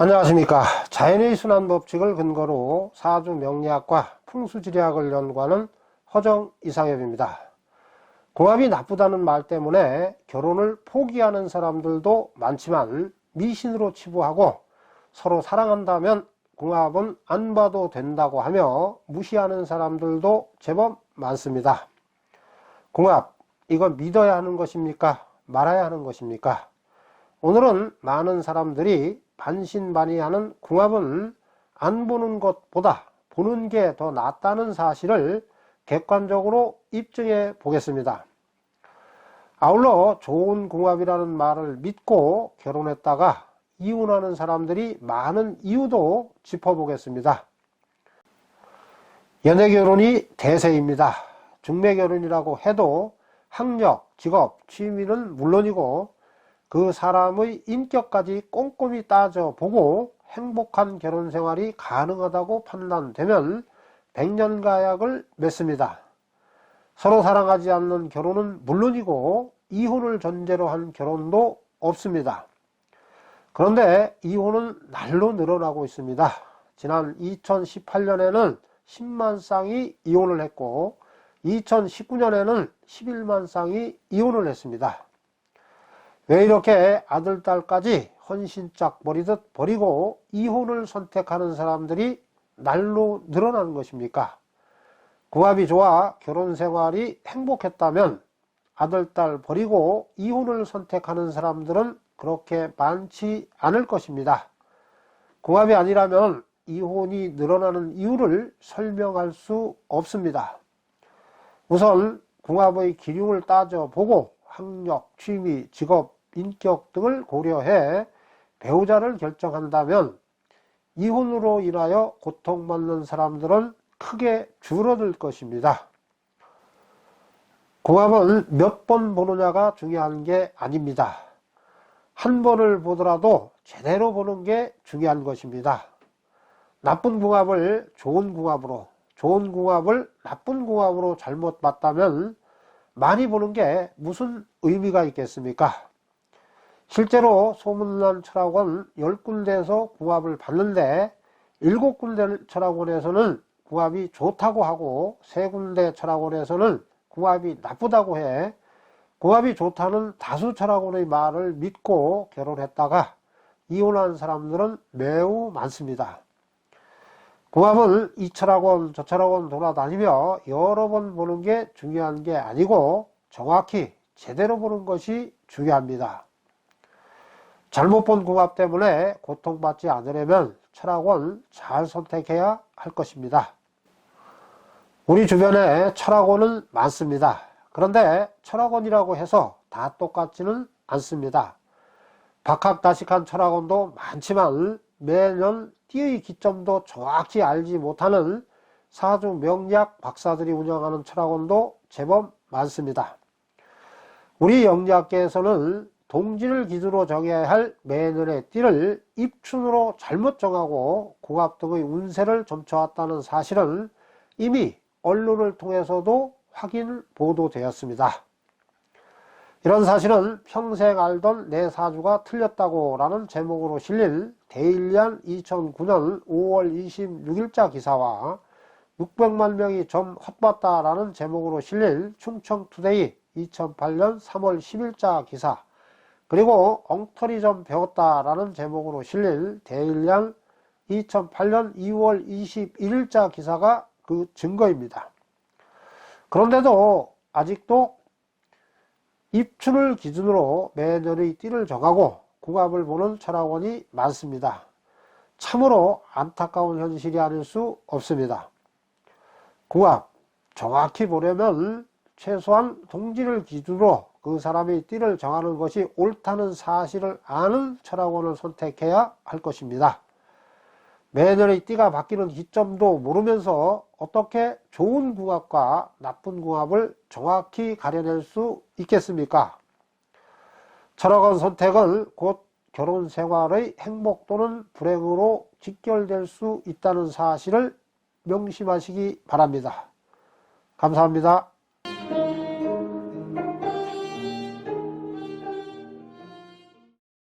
안녕하십니까. 자연의 순환 법칙을 근거로 사주 명리학과 풍수지리학을 연구하는 허정 이상엽입니다. 궁합이 나쁘다는 말 때문에 결혼을 포기하는 사람들도 많지만 미신으로 치부하고 서로 사랑한다면 궁합은 안 봐도 된다고 하며 무시하는 사람들도 제법 많습니다. 궁합, 이건 믿어야 하는 것입니까? 말아야 하는 것입니까? 오늘은 많은 사람들이 반신반의하는 궁합은 안 보는 것보다 보는 게 더 낫다는 사실을 객관적으로 입증해 보겠습니다. 아울러 좋은 궁합이라는 말을 믿고 결혼했다가 이혼하는 사람들이 많은 이유도 짚어보겠습니다. 연애 결혼이 대세입니다. 중매 결혼이라고 해도 학력, 직업, 취미는 물론이고 그 사람의 인격까지 꼼꼼히 따져보고 행복한 결혼 생활이 가능하다고 판단되면 백년가약을 맺습니다. 서로 사랑하지 않는 결혼은 물론이고 이혼을 전제로 한 결혼도 없습니다. 그런데 이혼은 날로 늘어나고 있습니다. 지난 2018년에는 10만 쌍이 이혼을 했고 2019년에는 11만 쌍이 이혼을 했습니다. 왜 이렇게 아들, 딸까지 헌신짝 버리듯 버리고 이혼을 선택하는 사람들이 날로 늘어나는 것입니까? 궁합이 좋아 결혼 생활이 행복했다면 아들, 딸 버리고 이혼을 선택하는 사람들은 그렇게 많지 않을 것입니다. 궁합이 아니라면 이혼이 늘어나는 이유를 설명할 수 없습니다. 우선 궁합의 기륭을 따져보고 학력, 취미, 직업, 인격 등을 고려해 배우자를 결정한다면 이혼으로 인하여 고통받는 사람들은 크게 줄어들 것입니다. 궁합은 몇 번 보느냐가 중요한 게 아닙니다. 한 번을 보더라도 제대로 보는 게 중요한 것입니다. 나쁜 궁합을 좋은 궁합으로, 좋은 궁합을 나쁜 궁합으로 잘못 봤다면 많이 보는 게 무슨 의미가 있겠습니까? 실제로 소문난 철학원 10군데에서 궁합을 봤는데 7군데 철학원에서는 궁합이 좋다고 하고 3군데 철학원에서는 궁합이 나쁘다고 해 궁합이 좋다는 다수 철학원의 말을 믿고 결혼했다가 이혼한 사람들은 매우 많습니다. 궁합은 이 철학원 저 철학원 돌아다니며 여러 번 보는 게 중요한 게 아니고 정확히 제대로 보는 것이 중요합니다. 잘못 본 궁합 때문에 고통받지 않으려면 철학원 잘 선택해야 할 것입니다. 우리 주변에 철학원은 많습니다. 그런데 철학원이라고 해서 다 똑같지는 않습니다. 박학다식한 철학원도 많지만 매년 띠의 기점도 정확히 알지 못하는 사주 명리학 박사들이 운영하는 철학원도 제법 많습니다. 우리 영리학계에서는 동지를 기준으로 정해야 할 매년의 띠를 입춘으로 잘못 정하고 궁합 등의 운세를 점쳐왔다는 사실은 이미 언론을 통해서도 확인 보도되었습니다. 이런 사실은 평생 알던 내 사주가 틀렸다고 라는 제목으로 실린 데일리안 2009년 5월 26일자 기사와 600만 명이 좀 헛봤다 라는 제목으로 실린 충청투데이 2008년 3월 10일자 기사 그리고 엉터리 좀 배웠다 라는 제목으로 실린 데일리안 2008년 2월 21일자 기사가 그 증거입니다. 그런데도 아직도 입춘을 기준으로 매년의 띠를 정하고 궁합을 보는 철학원이 많습니다. 참으로 안타까운 현실이 아닐 수 없습니다. 궁합 정확히 보려면 최소한 동지를 기준으로 그 사람의 띠를 정하는 것이 옳다는 사실을 아는 철학원을 선택해야 할 것입니다. 매년의 띠가 바뀌는 기점도 모르면서 어떻게 좋은 궁합과 나쁜 궁합을 정확히 가려낼 수 있겠습니까? 철학원 선택은 곧 결혼 생활의 행복 또는 불행으로 직결될 수 있다는 사실을 명심하시기 바랍니다. 감사합니다.